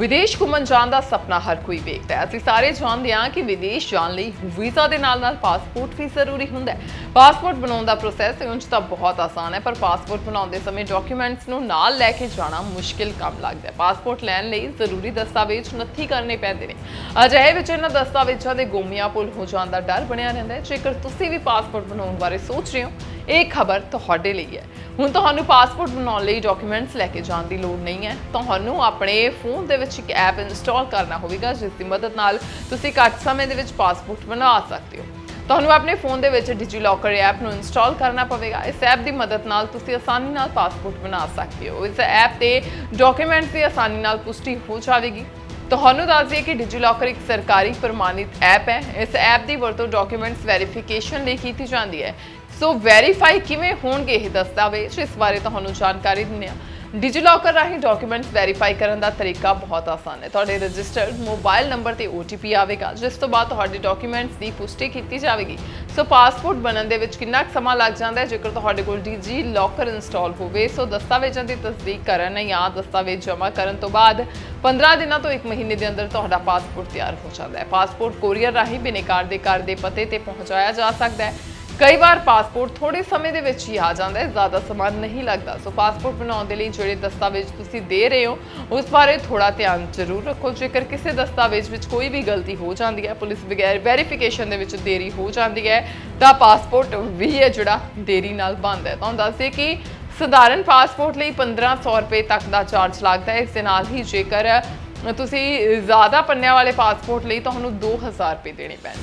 ਵਿਦੇਸ਼ ਘੁੰਮਣ ਜਾਣ ਦਾ ਸੁਪਨਾ ਹਰ ਕੋਈ ਵੇਖਦਾ ਹੈ। ਅਸੀਂ ਸਾਰੇ ਜਾਣਦੇ ਹਾਂ ਕਿ ਵਿਦੇਸ਼ ਜਾਣ ਲਈ ਵੀਜ਼ਾ ਦੇ ਨਾਲ ਨਾਲ ਪਾਸਪੋਰਟ ਵੀ ਜ਼ਰੂਰੀ ਹੁੰਦਾ ਹੈ। ਪਾਸਪੋਰਟ ਬਣਾਉਣ ਦਾ ਪ੍ਰੋਸੈਸ ਉਂਝ ਤਾਂ ਬਹੁਤ ਆਸਾਨ ਹੈ, ਪਰ ਪਾਸਪੋਰਟ ਬਣਾਉਂਦੇ ਸਮੇਂ ਡਾਕੂਮੈਂਟਸ ਨੂੰ ਨਾਲ ਲੈ ਕੇ ਜਾਣਾ ਮੁਸ਼ਕਿਲ ਕੰਮ ਲੱਗਦਾ ਹੈ। ਪਾਸਪੋਰਟ ਲੈਣ ਲਈ ਜ਼ਰੂਰੀ ਦਸਤਾਵੇਜ਼ ਨੱਥੀ ਕਰਨੇ ਪੈਂਦੇ ਨੇ। ਅਜਿਹੇ ਵਿੱਚ ਇਹਨਾਂ ਦਸਤਾਵੇਜ਼ਾਂ ਦੇ ਗੁੰਮਿਆਂ ਭੁੱਲ ਹੋ ਜਾਣ ਦਾ ਡਰ ਬਣਿਆ ਰਹਿੰਦਾ ਹੈ। ਜੇਕਰ ਤੁਸੀਂ ਵੀ ਪਾਸਪੋਰਟ ਬਣਾਉਣ ਬਾਰੇ ਸੋਚ ਰਹੇ ਹੋ, ਇਹ ਖਬਰ ਤੁਹਾਡੇ ਲਈ ਹੈ। ਹੁਣ ਤੁਹਾਨੂੰ ਪਾਸਪੋਰਟ ਬਣਾਉਣ ਲਈ ਡਾਕੂਮੈਂਟਸ ਲੈ ਕੇ ਜਾਣ ਦੀ ਲੋੜ ਨਹੀਂ ਹੈ। ਤੁਹਾਨੂੰ ਆਪਣੇ ਫੋਨ ਦੇ ਵਿੱਚ ਇੱਕ ਐਪ ਇੰਸਟਾਲ ਕਰਨਾ ਹੋਵੇਗਾ, ਜਿਸ ਦੀ ਮਦਦ ਨਾਲ ਤੁਸੀਂ ਘੱਟ ਸਮੇਂ ਦੇ ਵਿੱਚ ਪਾਸਪੋਰਟ ਬਣਾ ਸਕਦੇ ਹੋ। ਤੁਹਾਨੂੰ ਆਪਣੇ ਫੋਨ ਦੇ ਵਿੱਚ ਡਿਜੀਲੋਕਰ ਐਪ ਨੂੰ ਇੰਸਟਾਲ ਕਰਨਾ ਪਵੇਗਾ। ਇਸ ਐਪ ਦੀ ਮਦਦ ਨਾਲ ਤੁਸੀਂ ਆਸਾਨੀ ਨਾਲ ਪਾਸਪੋਰਟ ਬਣਾ ਸਕਦੇ ਹੋ। ਇਸ ਐਪ ਤੇ ਡਾਕੂਮੈਂਟਸ ਦੀ ਆਸਾਨੀ ਨਾਲ ਪੁਸ਼ਟੀ ਹੋ ਜਾਵੇਗੀ। ਤੁਹਾਨੂੰ ਦੱਸ ਦਈਏ ਕਿ ਡਿਜੀਲੋਕਰ ਇੱਕ ਸਰਕਾਰੀ ਪ੍ਰਮਾਣਿਤ ਐਪ ਹੈ। ਇਸ ਐਪ ਦੀ ਵਰਤੋਂ ਡਾਕੂਮੈਂਟਸ ਵੈਰੀਫਿਕੇਸ਼ਨ ਲਈ ਕੀਤੀ ਜਾਂਦੀ ਹੈ। ਸੋ ਵੈਰੀਫਾਈ ਕਿਵੇਂ ਹੋਣਗੇ ਇਹ ਦਸਤਾਵੇਜ਼ ਇਸ ਬਾਰੇ ਤੁਹਾਨੂੰ ਜਾਣਕਾਰੀ ਦਿੰਦੇ ਹਾਂ। ਡਿਜੀਲੋਕਰ ਰਾਹੀਂ ਡਾਕੂਮੈਂਟਸ ਵੈਰੀਫਾਈ ਕਰਨ ਦਾ ਤਰੀਕਾ ਬਹੁਤ ਆਸਾਨ ਹੈ। ਤੁਹਾਡੇ ਰਜਿਸਟਰਡ ਮੋਬਾਈਲ ਨੰਬਰ ਤੇ OTP ਆਵੇਗਾ, ਜਿਸ ਤੋਂ ਬਾਅਦ ਤੁਹਾਡੇ ਡਾਕੂਮੈਂਟਸ ਦੀ ਪੁਸ਼ਟੀ ਕੀਤੀ ਜਾਵੇਗੀ। ਸੋ ਪਾਸਪੋਰਟ ਬਣਨ ਦੇ ਵਿੱਚ ਕਿੰਨਾ ਕੁ ਸਮਾਂ ਲੱਗ ਜਾਂਦਾ ਹੈ? ਜੇਕਰ ਤੁਹਾਡੇ ਕੋਲ ਡਿਜੀਲੋਕਰ ਇੰਸਟਾਲ ਹੋਵੇ, ਸੋ ਦਸਤਾਵੇਜ਼ਾਂ ਦੀ ਤਸਦੀਕ ਕਰਨ ਜਾਂ ਦਸਤਾਵੇਜ਼ ਜਮ੍ਹਾਂ ਕਰਨ ਤੋਂ ਬਾਅਦ 15 ਦਿਨਾਂ ਤੋਂ 1 ਮਹੀਨੇ ਦੇ ਅੰਦਰ ਤੁਹਾਡਾ ਪਾਸਪੋਰਟ ਤਿਆਰ ਹੋ ਜਾਂਦਾ ਹੈ। ਪਾਸਪੋਰਟ ਕੋਰੀਅਰ ਰਾਹੀਂ ਬਿਨੇਕਾਰ ਦੇ ਘਰ ਦੇ ਪਤੇ ਤੇ ਪਹੁੰਚਾਇਆ ਜਾ ਸਕਦਾ ਹੈ। ਕਈ ਵਾਰ ਪਾਸਪੋਰਟ ਥੋੜੇ ਸਮੇਂ ਦੇ ਵਿੱਚ ਹੀ ਆ ਜਾਂਦਾ ਹੈ, ਜ਼ਿਆਦਾ ਸਮਾਂ ਨਹੀਂ ਲੱਗਦਾ। ਸੋ ਪਾਸਪੋਰਟ ਬਣਾਉਣ ਦੇ ਲਈ ਜਿਹੜੇ ਦਸਤਾਵੇਜ਼ ਤੁਸੀਂ ਦੇ ਰਹੇ ਹੋ, ਉਸ ਬਾਰੇ ਥੋੜਾ ਧਿਆਨ ਜ਼ਰੂਰ ਰੱਖੋ। ਜੇਕਰ ਕਿਸੇ ਦਸਤਾਵੇਜ਼ ਵਿੱਚ ਕੋਈ ਵੀ ਗਲਤੀ ਹੋ ਜਾਂਦੀ ਹੈ, ਪੁਲਿਸ ਬਗੈਰ ਵੈਰੀਫਿਕੇਸ਼ਨ ਦੇ ਵਿੱਚ ਦੇਰੀ ਹੋ ਜਾਂਦੀ ਹੈ, ਤਾਂ ਪਾਸਪੋਰਟ ਵੀ ਹੈ ਜਿਹੜਾ ਦੇਰੀ ਨਾਲ ਬੰਦ ਹੈ। ਤੁਹਾਨੂੰ ਦੱਸ ਕਿ ਸਧਾਰਨ ਪਾਸਪੋਰਟ ਲਈ 1500 ਰੁਪਏ ਤੱਕ ਦਾ ਚਾਰਜ ਲੱਗਦਾ ਹੈ। ਇਸ ਦੇ ਨਾਲ ਹੀ ਜੇਕਰ ਤੁਸੀਂ ਜ਼ਿਆਦਾ ਪੰਨਿਆਂ ਵਾਲੇ ਪਾਸਪੋਰਟ ਲਈ, ਤੁਹਾਨੂੰ 2000 ਰੁਪਏ ਦੇਣੇ ਪੈਣਗੇ।